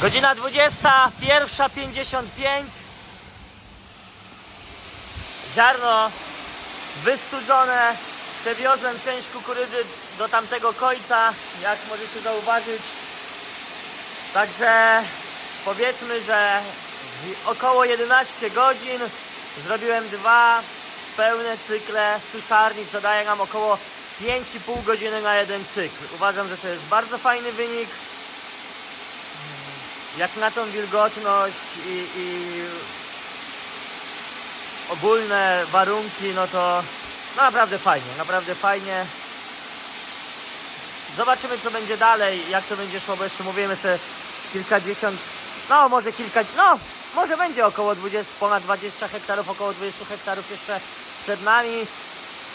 Godzina 20, pierwsza 55. Ziarno wystudzone. Przewiozłem część kukurydzy do tamtego końca, jak możecie zauważyć. Także powiedzmy, że w około 11 godzin zrobiłem dwa pełne cykle suszarni, co daje nam około 5,5 godziny na jeden cykl. Uważam, że to jest bardzo fajny wynik. Jak na tą wilgotność i, i ogólne warunki, no to no naprawdę fajnie, naprawdę fajnie. Zobaczymy co będzie dalej, jak to będzie szło, bo jeszcze mówimy sobie kilkadziesiąt, no może kilka, no może będzie około 20, ponad 20 hektarów, około 20 hektarów jeszcze przed nami,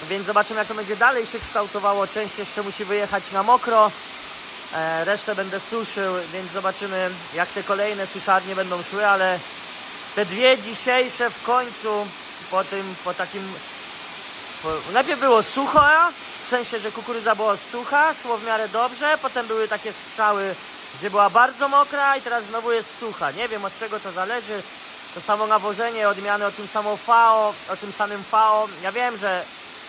więc zobaczymy jak to będzie dalej się kształtowało. Część jeszcze musi wyjechać na mokro, resztę będę suszył, więc zobaczymy jak te kolejne suszarnie będą szły, ale te dwie dzisiejsze w końcu po tym, po takim Najpierw było sucho, w sensie, że kukurydza była sucha, szło w miarę dobrze, potem były takie strzały, gdzie była bardzo mokra i teraz znowu jest sucha. Nie wiem od czego to zależy. To samo nawożenie, odmiany o tym samym FAO, o tym samym FAO. Ja wiem, że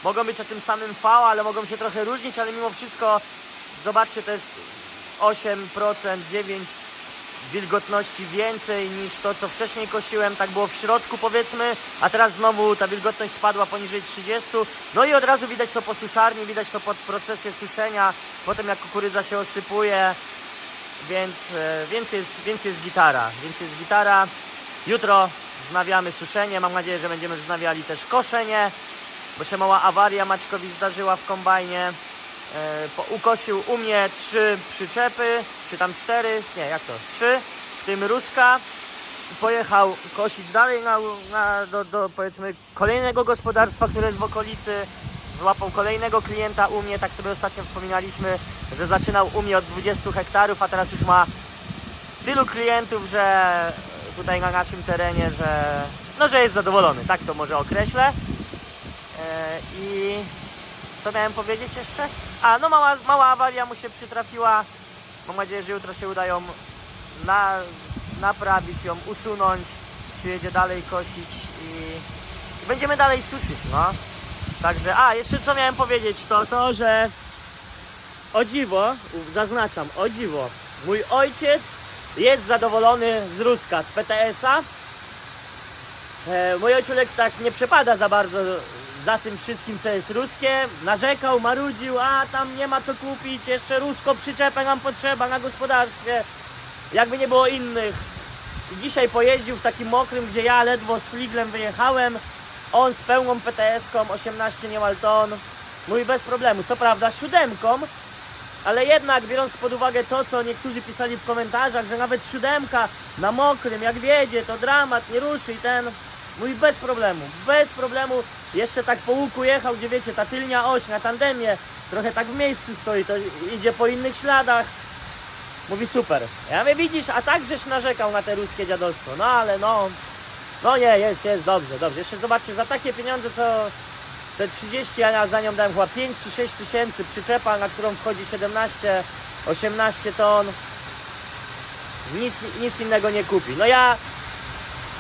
mogą być o tym samym FAO, ale mogą się trochę różnić, ale mimo wszystko zobaczcie, to jest 8%, 9% wilgotności więcej niż to, co wcześniej kosiłem. Tak było w środku powiedzmy, a teraz znowu ta wilgotność spadła poniżej 30. No i od razu widać to po suszarni, widać to po procesie suszenia, potem jak kukurydza się osypuje, więc, e, więc, jest, więc jest gitara, więc jest gitara. Jutro wznawiamy suszenie, mam nadzieję, że będziemy wznawiali też koszenie, bo się mała awaria Maćkowi zdarzyła w kombajnie. E, ukosił u mnie trzy przyczepy, czy tam cztery, nie jak to, trzy, w tym Ruska. Pojechał kosić dalej na, na, do, do powiedzmy kolejnego gospodarstwa, które jest w okolicy. Złapał kolejnego klienta u mnie, tak sobie ostatnio wspominaliśmy, że zaczynał u mnie od 20 hektarów, a teraz już ma tylu klientów, że tutaj na naszym terenie, że no, że jest zadowolony, tak to może określę. E, I co miałem powiedzieć jeszcze? A, no mała, mała awaria mu się przytrafiła. Mam nadzieję, że jutro się uda ją na, naprawić, ją usunąć. Przyjedzie dalej kosić i, i będziemy dalej suszyć, no. Także, a, jeszcze co miałem powiedzieć, to to, że o dziwo, zaznaczam, o dziwo, mój ojciec jest zadowolony z Ruska, z PTS-a. E, mój ojciec tak nie przepada za bardzo za tym wszystkim, co jest ruskie. Narzekał, marudził, a tam nie ma co kupić, jeszcze rusko przyczepę nam potrzeba na gospodarstwie. Jakby nie było innych. I dzisiaj pojeździł w takim mokrym, gdzie ja ledwo z fliglem wyjechałem. On z pełną PTS-ką, 18 niemal ton. Mówi bez problemu, co prawda siódemką, ale jednak biorąc pod uwagę to, co niektórzy pisali w komentarzach, że nawet siódemka na mokrym, jak wiedzie, to dramat, nie ruszy i ten. Mówi bez problemu, bez problemu. Jeszcze tak po łuku jechał, gdzie wiecie, ta tylnia oś na tandemie, trochę tak w miejscu stoi, to idzie po innych śladach. Mówi super. Ja mówię, widzisz, a tak żeś narzekał na te ruskie dziadostwo. No ale no, no nie, jest, jest, dobrze, dobrze. Jeszcze zobaczcie, za takie pieniądze, co te 30, ja za nią dałem chyba 5 czy 6 tysięcy, przyczepa, na którą wchodzi 17, 18 ton. Nic, nic innego nie kupi. No ja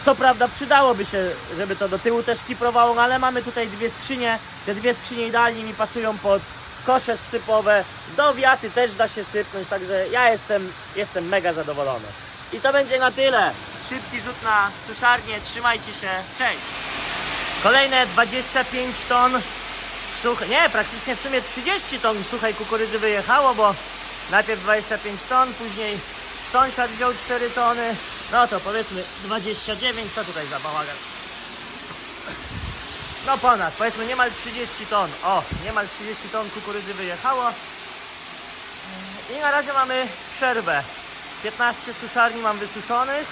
co prawda przydałoby się, żeby to do tyłu też kiprowało, ale mamy tutaj dwie skrzynie. Te dwie skrzynie idealnie mi pasują pod kosze sypowe. Do wiaty też da się sypnąć, także ja jestem, jestem mega zadowolony. I to będzie na tyle. Szybki rzut na suszarnię. Trzymajcie się. Cześć. Kolejne 25 ton such... Nie, praktycznie w sumie 30 ton suchej kukurydzy wyjechało, bo najpierw 25 ton, później sąsiad wziął 4 tony. No to powiedzmy 29, co tutaj za bałagan? No ponad, powiedzmy niemal 30 ton. O, niemal 30 ton kukurydzy wyjechało. I na razie mamy przerwę. 15 suszarni mam wysuszonych.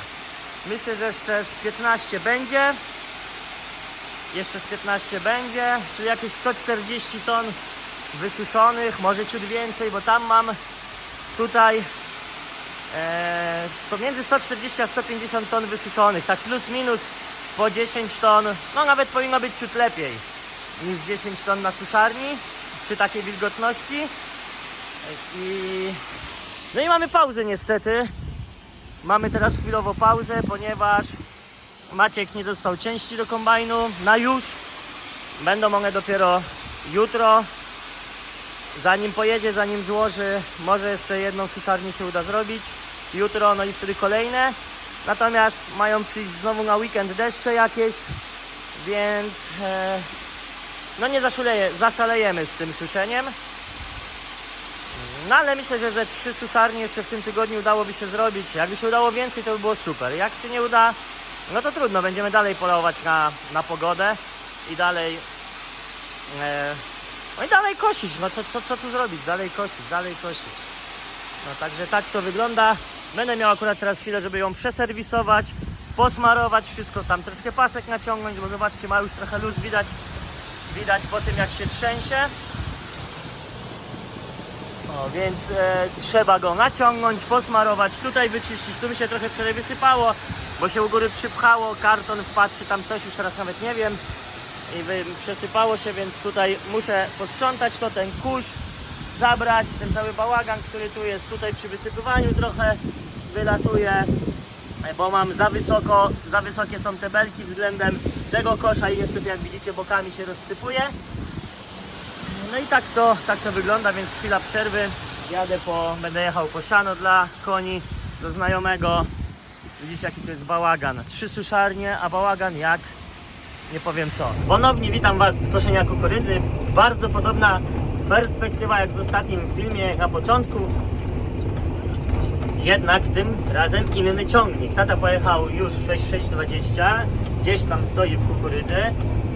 Myślę, że jeszcze z 15 będzie. Jeszcze z 15 będzie, czyli jakieś 140 ton wysuszonych, może ciut więcej, bo tam mam tutaj e, pomiędzy 140 a 150 ton wysuszonych, tak plus minus po 10 ton, no nawet powinno być ciut lepiej niż 10 ton na suszarni przy takiej wilgotności. I, no i mamy pauzę niestety. mamy teraz chwilowo pauzę, ponieważ Maciek nie dostał części do kombajnu na już. Będą one dopiero jutro. Zanim pojedzie, zanim złoży, może jeszcze jedną suszarnię się uda zrobić. Jutro, no i wtedy kolejne. Natomiast mają przyjść znowu na weekend deszcze jakieś, więc e, no nie zaszaleje, zaszalejemy z tym suszeniem. No ale myślę, że ze trzy suszarnie jeszcze w tym tygodniu udałoby się zrobić. Jakby się udało więcej, to by było super. Jak się nie uda, no to trudno, będziemy dalej polować na, na pogodę i dalej e, no i dalej kosić. No co, co, co tu zrobić? Dalej kosić, dalej kosić. No także tak to wygląda. Będę miał akurat teraz chwilę, żeby ją przeserwisować, posmarować wszystko, tam troszkę pasek naciągnąć, bo zobaczcie, ma już trochę luz widać, widać po tym jak się trzęsie. O, więc e, trzeba go naciągnąć, posmarować, tutaj wyczyścić, tu mi się trochę wczoraj wysypało, bo się u góry przypchało, karton wpadł czy tam coś, już teraz nawet nie wiem i przesypało się, więc tutaj muszę posprzątać to, ten kurz zabrać, ten cały bałagan, który tu jest, tutaj przy wysypywaniu trochę wylatuje, bo mam za wysoko, za wysokie są te belki względem tego kosza i niestety jak widzicie bokami się rozsypuje. No i tak to, tak to wygląda, więc chwila przerwy. Jadę po, będę jechał po siano dla koni, do znajomego. Widzicie jaki to jest bałagan. Trzy suszarnie, a bałagan jak nie powiem co. Ponownie witam Was z koszenia kukurydzy. Bardzo podobna perspektywa jak z ostatnim filmie na początku. Jednak tym razem inny ciągnik. Tata pojechał już 6620, gdzieś tam stoi w kukurydzy.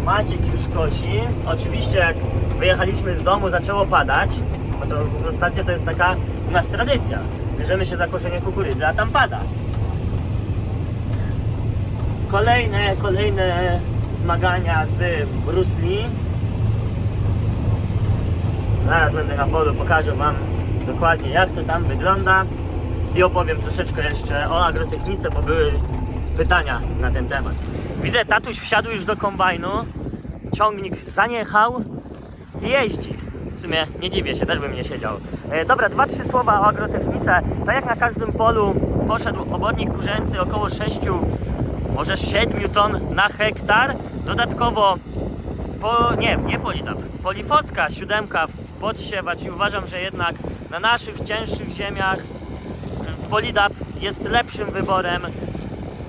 Maciek już kosi. Oczywiście jak wyjechaliśmy z domu zaczęło padać, bo to ostatnio to jest taka u nas tradycja. Bierzemy się za koszenie kukurydzy, a tam pada. Kolejne, kolejne zmagania z Bruce Lee. Zaraz będę na polu, pokażę Wam dokładnie jak to tam wygląda i opowiem troszeczkę jeszcze o agrotechnice, bo były pytania na ten temat. Widzę, tatuś wsiadł już do kombajnu, ciągnik zaniechał i jeździ. W sumie nie dziwię się, też bym nie siedział. E, dobra, dwa, trzy słowa o agrotechnice. Tak jak na każdym polu poszedł obornik kurzęcy około 6, może 7 ton na hektar. Dodatkowo po, nie, nie polidap, polifoska siódemka podsiewacz i uważam, że jednak na naszych cięższych ziemiach y, polidap jest lepszym wyborem.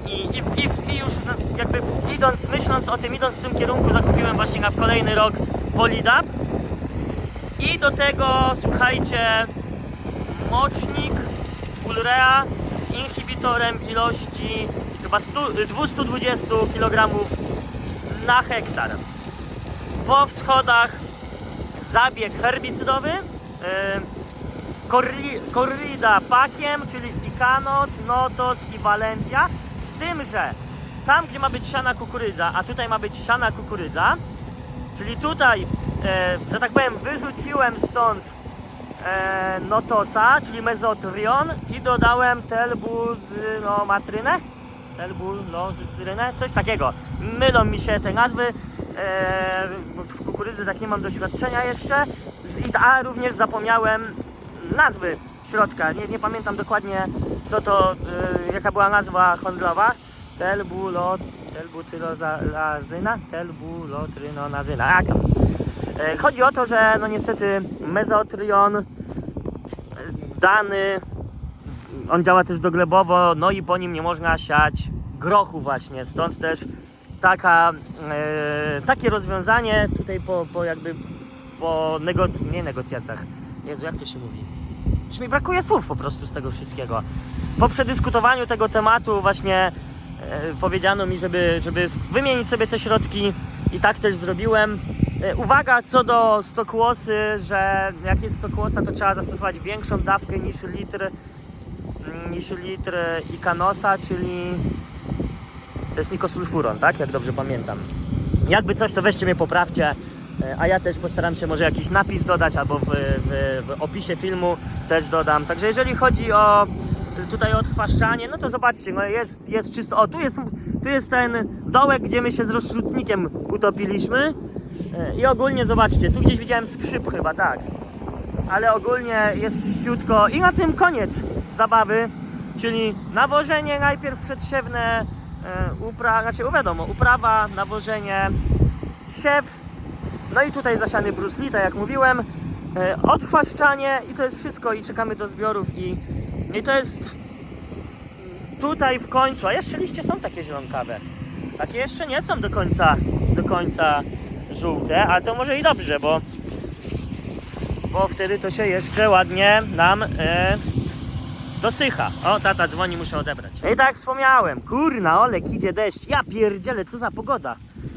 I, i, i, i już jakby idąc, myśląc o tym, idąc w tym kierunku zakupiłem właśnie na kolejny rok polidap. I do tego słuchajcie mocznik Ulrea z inhibitorem ilości chyba 100, 220 kg na hektar. Po wschodach zabieg herbicydowy, yy, korri, korrida pakiem, czyli Ikanos, Notos i Valentia, z tym, że tam, gdzie ma być siana kukurydza, a tutaj ma być siana kukurydza, czyli tutaj, e, że tak powiem, wyrzuciłem stąd e, Notosa, czyli mezotrion i dodałem telbuzynomatrynę, telbulozytrynę, coś takiego. Mylą mi się te nazwy, e, bo w kukurydzy tak nie mam doświadczenia jeszcze, Z- a również zapomniałem nazwy środka, nie, nie pamiętam dokładnie co to, e, jaka była nazwa handlowa, telbulo, telbutyrozazyna, telbulotrynonazyna, a tam. E, Chodzi o to, że no niestety mezotrion dany, on działa też doglebowo, no i po nim nie można siać grochu właśnie, stąd też taka, e, takie rozwiązanie tutaj po, po jakby po nego, nie negocjacjach, Jezu jak to się mówi, już mi brakuje słów po prostu z tego wszystkiego. Po przedyskutowaniu tego tematu właśnie e, powiedziano mi, żeby, żeby wymienić sobie te środki i tak też zrobiłem. E, Uwaga co do stokłosy, że jak jest stokłosa, to trzeba zastosować większą dawkę niż litr, niż litr ikanosa, czyli to jest nikosulfuron, tak? Jak dobrze pamiętam. Jakby coś, to weźcie mnie poprawcie, e, a ja też postaram się może jakiś napis dodać, albo w, w, w opisie filmu też dodam. Także jeżeli chodzi o tutaj odchwaszczanie, no to zobaczcie, no jest, jest czysto. O, tu jest, tu jest ten dołek, gdzie my się z rozrzutnikiem utopiliśmy. E, I ogólnie zobaczcie, tu gdzieś widziałem skrzyp chyba, tak. Ale ogólnie jest czyściutko i na tym koniec zabawy. Czyli nawożenie najpierw przedsiewne, e, upra, znaczy wiadomo, uprawa, nawożenie, siew, no i tutaj zasiany Bruce Lee, tak jak mówiłem, e, odchwaszczanie i to jest wszystko i czekamy do zbiorów i, i to jest tutaj w końcu, a jeszcze liście są takie zielonkawe. Takie jeszcze nie są do końca, do końca żółte, ale to może i dobrze, bo, bo wtedy to się jeszcze ładnie nam e, dosycha. O, tata dzwoni, muszę odebrać. I tak wspomniałem, kurna, Olek, idzie deszcz. Ja pierdzielę, co za pogoda.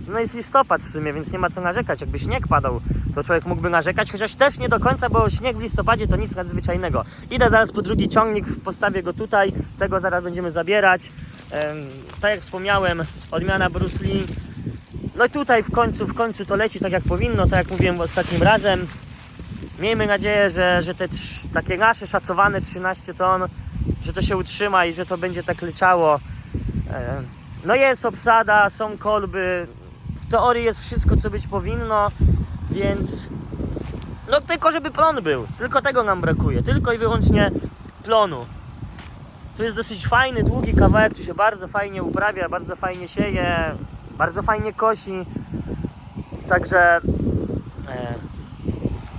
No jest listopad w sumie, więc nie ma co narzekać. Jakby śnieg padał, to człowiek mógłby narzekać, chociaż też nie do końca, bo śnieg w listopadzie to nic nadzwyczajnego. Idę zaraz po drugi ciągnik, postawię go tutaj, tego zaraz będziemy zabierać. Em, tak jak wspomniałem, odmiana Bruce Lee. No i tutaj w końcu, w końcu to leci tak jak powinno, tak jak mówiłem ostatnim razem. Miejmy nadzieję, że, że te takie nasze szacowane 13 ton, że to się utrzyma i że to będzie tak leciało. E, No jest obsada, są kolby. W teorii jest wszystko, co być powinno, więc no tylko żeby plon był. Tylko tego nam brakuje. Tylko i wyłącznie plonu. Tu jest dosyć fajny, długi kawałek, tu się bardzo fajnie uprawia, bardzo fajnie sieje, bardzo fajnie kosi. Także e,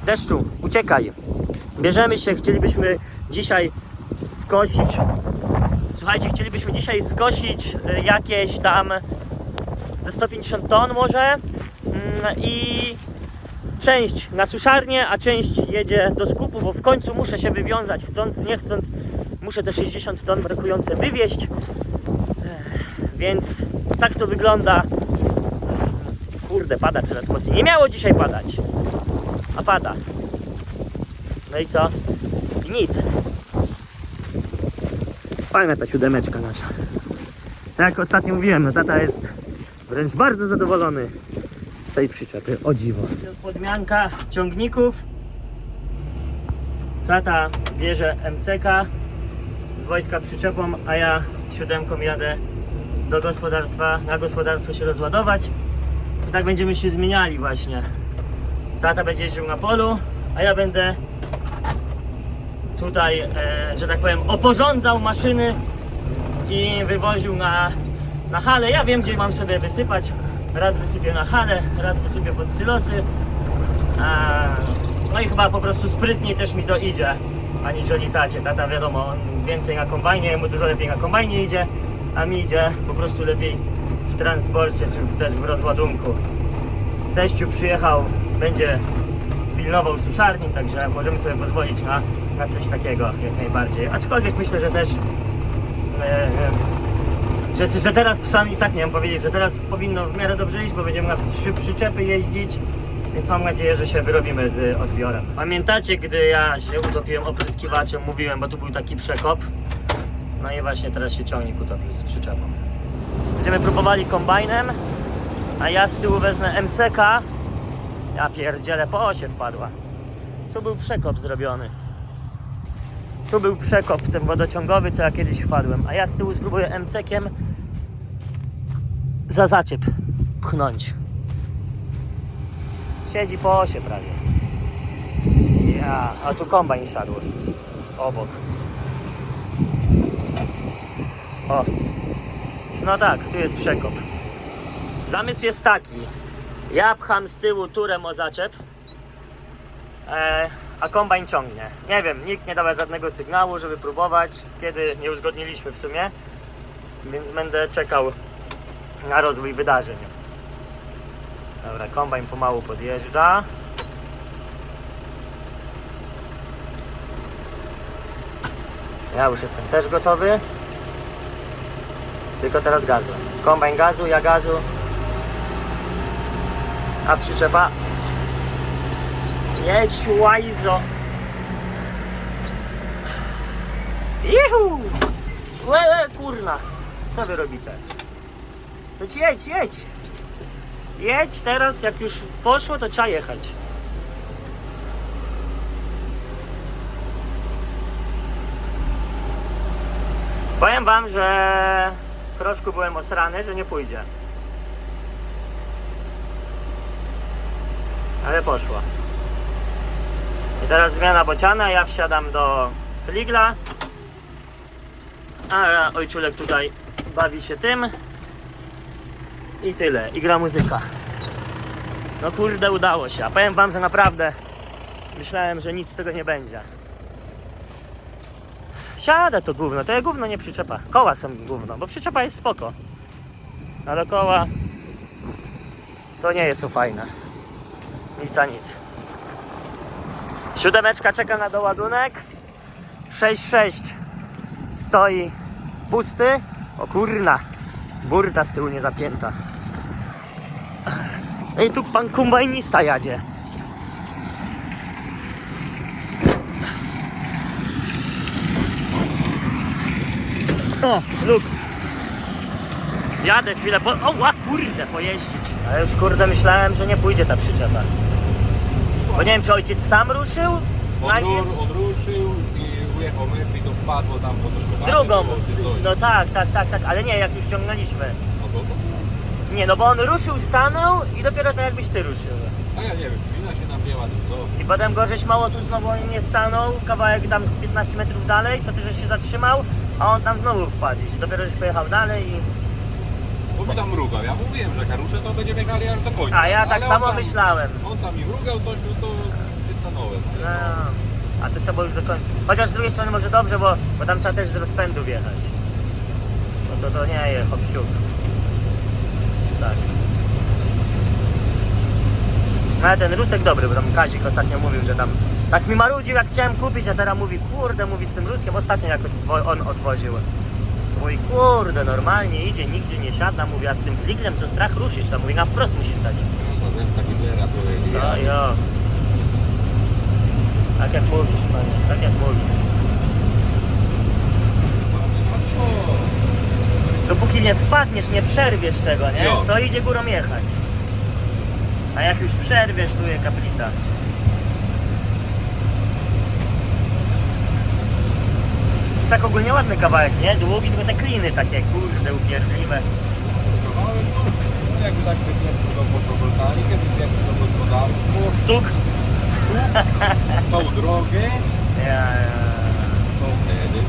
deszczu, uciekaj. Bierzemy się, chcielibyśmy dzisiaj skosić. Słuchajcie, chcielibyśmy dzisiaj skosić y, jakieś tam ze 150 ton może Mm, i część na suszarnię, a część jedzie do skupu, bo w końcu muszę się wywiązać, chcąc, nie chcąc, muszę te 60 ton brakujące wywieźć. Więc tak to wygląda. Kurde, pada coraz mocniej. Nie miało dzisiaj padać, a pada. No i co? I nic. Fajna ta siódemeczka nasza. Tak jak ostatnio mówiłem, no tata jest wręcz bardzo zadowolony z tej przyczepy. O dziwo. Podmianka ciągników. Tata bierze MCK z Wojtka przyczepą, a ja siódemką jadę do gospodarstwa, na gospodarstwo się rozładować. I tak będziemy się zmieniali właśnie. Tata będzie jeździł na polu, a ja będę tutaj, e, że tak powiem, oporządzał maszyny i wywoził na, na halę. Ja wiem, gdzie mam sobie wysypać. Raz wysypię na halę, raz wysypię pod silosy. A, no i chyba po prostu sprytniej też mi to idzie, aniżeli tacie. Tata wiadomo, on więcej na kombajnie, mu dużo lepiej na kombajnie idzie, a mi idzie po prostu lepiej w transporcie, czy też w rozładunku. Teściu przyjechał, będzie pilnował suszarni, także możemy sobie pozwolić na, na coś takiego jak najbardziej. Aczkolwiek myślę, że też e, e, że, że teraz sami tak miałem powiedzieć, że teraz powinno w miarę dobrze iść, bo będziemy na trzy przyczepy jeździć, więc mam nadzieję, że się wyrobimy z odbiorem. Pamiętacie, gdy ja się utopiłem opryskiwaczem, mówiłem, bo tu był taki przekop. No i właśnie teraz się ciągnik utopił z przyczepą. Będziemy próbowali kombajnem, a ja z tyłu wezmę MCK. Ja pierdzielę, po osie wpadła. Tu był przekop zrobiony. Tu był przekop ten wodociągowy, co ja kiedyś wpadłem. A ja z tyłu spróbuję MCkiem za zaciep pchnąć. Siedzi po osie prawie. Ja, a tu kombajn siadł. Obok. O. No tak, tu jest przekop. Zamysł jest taki. Ja pcham z tyłu turem o zaczep, e, a kombajn ciągnie. Nie wiem, nikt nie dawał żadnego sygnału, żeby próbować, kiedy nie uzgodniliśmy w sumie, więc będę czekał na rozwój wydarzeń. Dobra, kombajn pomału podjeżdża. Ja już jestem też gotowy. Tylko teraz gazu. Kombajn gazu, ja gazu. A przyczepa. Jedź łajzo. Juhu! Łe, kurna. Co wy robicie? To jedź, jedź. Jedź teraz, jak już poszło, to trzeba jechać. Powiem wam, że w kroszku byłem osrany, że nie pójdzie. Ale poszło. I teraz zmiana bociana, ja wsiadam do fligla. A ojczulek tutaj bawi się tym. I tyle. I gra muzyka. No kurde, udało się. A powiem wam, że naprawdę myślałem, że nic z tego nie będzie. Siada to gówno, to jest gówno nie przyczepa. Koła są gówno, bo przyczepa jest spoko. Ale koła to nie jest fajne. Nic a nic. Siódemeczka czeka na doładunek. 6-6 stoi pusty. O kurna, burta z tyłu nie zapięta. I tu pan kombajnista jadzie. O, luks. Jadę chwilę po... O, kurde, pojeździć. A już kurde myślałem, że nie pójdzie ta przyczepa. Bo nie wiem, czy ojciec sam ruszył On, ruszył i ujechał i to wpadło tam po coś W drugą. No tak, tak, tak, tak, ale nie, jak już ciągnęliśmy. No to, to, Nie, no bo on ruszył, stanął i dopiero to jakbyś ty ruszył. a ja nie wiem, czy wina się napięła, czy co. I potem go żeś mało tu znowu nie stanął, kawałek tam z 15 metrów dalej, co ty żeś się zatrzymał, a on tam znowu wpadł. I dopiero żeś pojechał dalej i... Bo mi tam mrugał. Ja mówiłem, że ruszę, to będziemy jechali aż do końca. A ja tak Ale samo on tam, myślałem. On tam mi mrugał coś, no to nie stanąłem. No, a to trzeba już do końca. Chociaż z drugiej strony może dobrze, bo, bo tam trzeba też z rozpędu wjechać. No to to nie jest hop siup. Tak. No ale ten rusek dobry, bo tam Kazik ostatnio mówił, że tam tak mi marudził jak chciałem kupić, a teraz mówi, kurde, mówi z tym ruskiem, ostatnio jak odwo- on odwoził. To mówi, kurde, normalnie idzie, nigdzie nie siada, mówi, a z tym fliglem to strach ruszyć, to mówi, na wprost musi stać. No, zemsta Hitlera to No jo. Tak jak mówisz, panie, tak jak mówisz. Dopóki nie wpadniesz, nie przerwiesz tego, nie? Jo. To idzie górą jechać. A jak już przerwiesz, tu jest kaplica. Tak ogólnie ładny kawałek, nie? Długi, tylko te kliny takie, kurde, upierdliwe. Jakby tak wypieprzył tą fotowoltaikę, wypieprzył to gospodarstwo, Stuk. tą drogę, Ja, ja. to wtedy.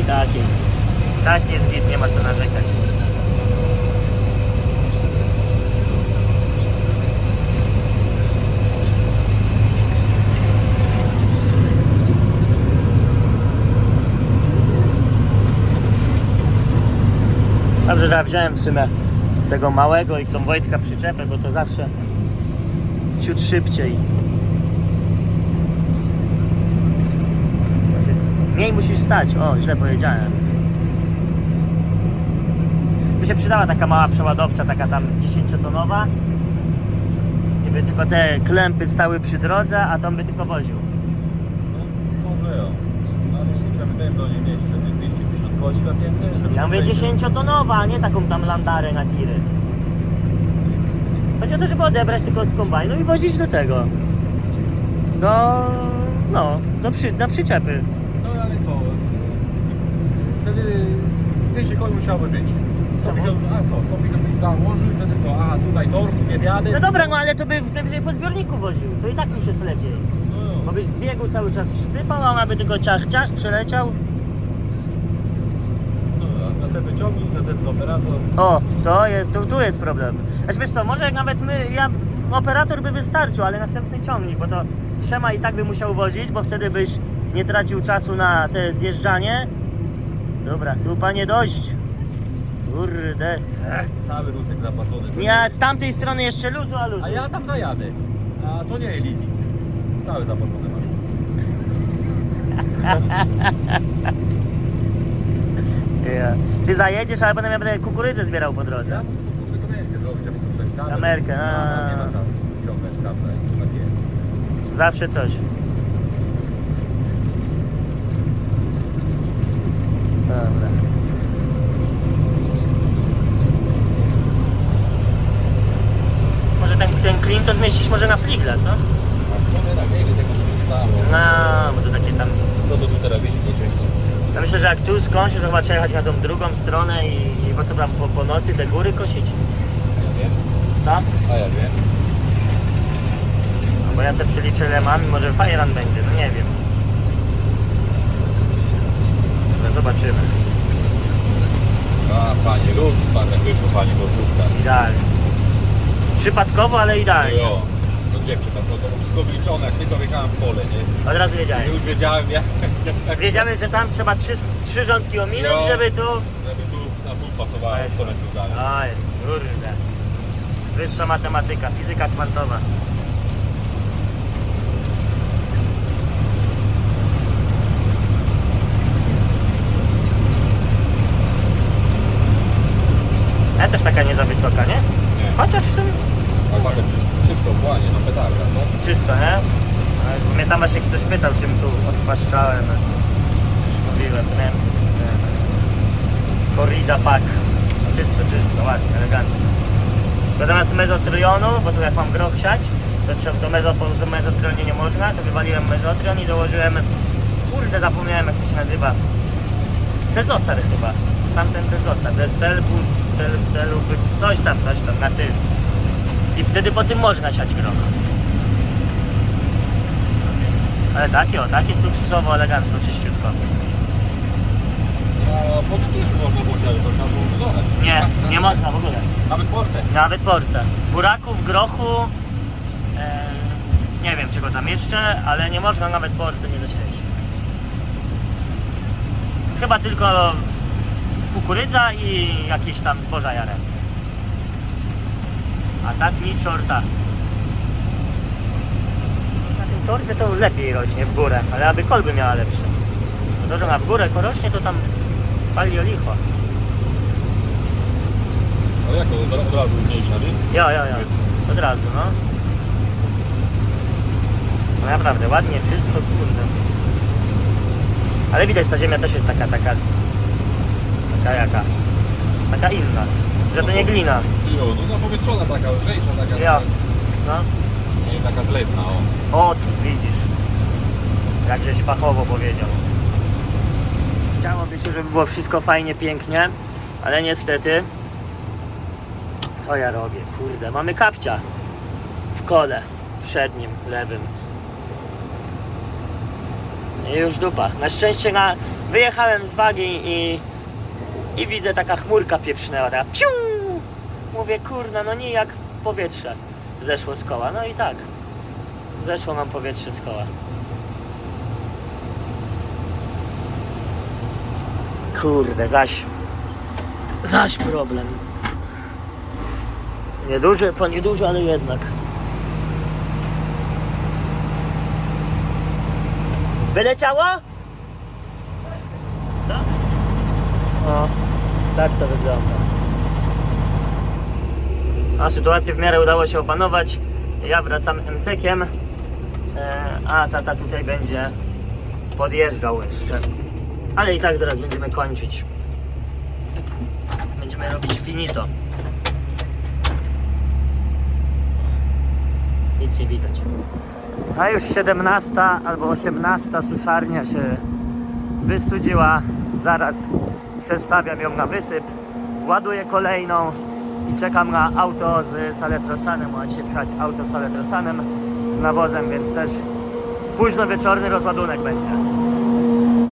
I tak jest. Tak jest git, nie ma co narzekać. Dobrze, że ja wziąłem w sumie tego małego i tą Wojtka przyczepę, bo to zawsze ciut szybciej. Mniej musisz stać. O, źle powiedziałem. Tu się przydała taka mała przeładowcza, taka tam 10-tonowa. I by tylko te klępy stały przy drodze, a tą by tylko woził. No, może. No, ale się do niej mieć wtedy 250 koni zapięte, żeby Ja mówię przejść. 10-tonowa, a nie taką tam landarę na tiry. Chodzi o to, żeby odebrać tylko z kombajnu i wozić do tego. Do... no, do przy, na przyczepy. No ale co? Wtedy 200 koni musiały być. No. byś, a co? Co byś byś założył i wtedy co? A tutaj torki, nie wiady. No dobra, no ale to by najwyżej po zbiorniku woził. To i tak już jest lepiej. No, Bo byś z biegu cały czas sypał, a ona by tylko ciach, ciach przeleciał. Ciągnik, następny operator. O, to tu, tu jest problem. Znaczy wiesz co, może jak nawet my, ja, operator by wystarczył, ale następny ciągnik, bo to trzema i tak by musiał wozić, bo wtedy byś nie tracił czasu na te zjeżdżanie. Dobra, tu panie dość. Kurde. Cały rusek zapłacony. To Ja z tamtej strony jeszcze luzu, a luzu. A ja tam zajadę. A to nie leasing. Cały zapłacony masz. Ty zajedziesz, ale potem ja będę kukurydzę zbierał po drodze. Amerykę jest. Zawsze coś. Dobra. Może ten, ten klin to zmieścić może na fligla, co? No, bo to takie tam... No to tu teraz wiecie, Ja myślę, że jak tu skończy, to chyba trzeba jechać na tą drugą stronę i, i po co tam po, po nocy te góry kosić? Ja wiem. Co? A ja wiem. No bo ja sobie przeliczę ile mam i może fajran będzie, no nie wiem. zobaczymy. A panie, lub spadek wyszło pani. Idealnie. Przypadkowo, ale idealnie. Jo, gdzie przypadkowo? To wszystko wyliczone, jak tylko wjechałem w pole, nie? Od razu wiedziałem. Już wiedziałem, jak, Wiedziałem, że tam trzeba trzy, trzy rządki ominąć, Jo. żeby tu... żeby tu na pół pasowało 100 metrów dalej. O, jest, kurde. Wyższa matematyka, fizyka kwantowa. Ja też taka nie za wysoka, nie? Nie. Chociaż w sumie A tak, czy- czysto płanie, no petarda, no. czysto, nie? Ale Mnie tam właśnie ktoś pytał, czym tu odpłaszczałem. Już mówiłem, więc... Corrida Pack. Czysto, czysto, ładnie, elegancko. Bo zamiast mezotryonu, bo tu jak mam groch to trzeba do mezo, po mezotrionie nie można, to wywaliłem mezotrion i dołożyłem, kurde zapomniałem jak to się nazywa, tezosar chyba, sam ten tezosar, jest telbu, tel, telu, coś tam, coś tam, na tył. I wtedy po tym można siać groch. Ale takie o, takie jest luksusowo, elegancko, czyściutko. No, po to też można było siać, to trzeba było budować. Nie, nie można w ogóle. Nawet porce. Nawet porce. Buraków, grochu, e, nie wiem czego tam jeszcze, ale nie można nawet porce nie zasiać. Chyba tylko kukurydza i jakieś tam zboża jarem. A tak ni czorta. Na tym torfie to lepiej rośnie w górę, ale aby kolby miała lepsze. To, to że ma w górę rośnie, to tam pali o licho. Ale jak to od razu mniejsza, nie? Jo, jo, jo. Od razu, no. No naprawdę, ładnie, czysto, kurde. Ale widać, ta ziemia też jest taka, taka... Taka jaka? Taka inna. Że to nie glina. Jo, no zapowietrzona taka, lżejsza taka. Jo. No. Nie taka zlewna, o. O, widzisz. Jakżeś fachowo powiedział. Chciałoby się, żeby było wszystko fajnie, pięknie, ale niestety... Co ja robię? Kurde, mamy kapcia w kole przednim, lewym. I już dupa. Na szczęście na... wyjechałem z wagi i... i widzę taka chmurka pieprznęła, taka! Mówię, kurna, no nie jak powietrze zeszło z koła. No i tak. Zeszło nam powietrze z koła. Kurde, zaś. Zaś problem. Nieduży, po nieduży, ale jednak. Wyleciało? Tak. O, tak to wygląda. A sytuację w miarę udało się opanować. Ja wracam MCkiem, e, a tata tutaj będzie podjeżdżał jeszcze. Ale i tak zaraz będziemy kończyć. Będziemy robić finito. Nic nie widać. A już 17 albo 18 suszarnia się wystudziła. Zaraz przestawiam ją na wysyp. Ładuję kolejną i czekam na auto z saletrosanem. Ma dzisiaj przyjechać auto z saletrosanem z nawozem, więc też późno wieczorny rozładunek będzie.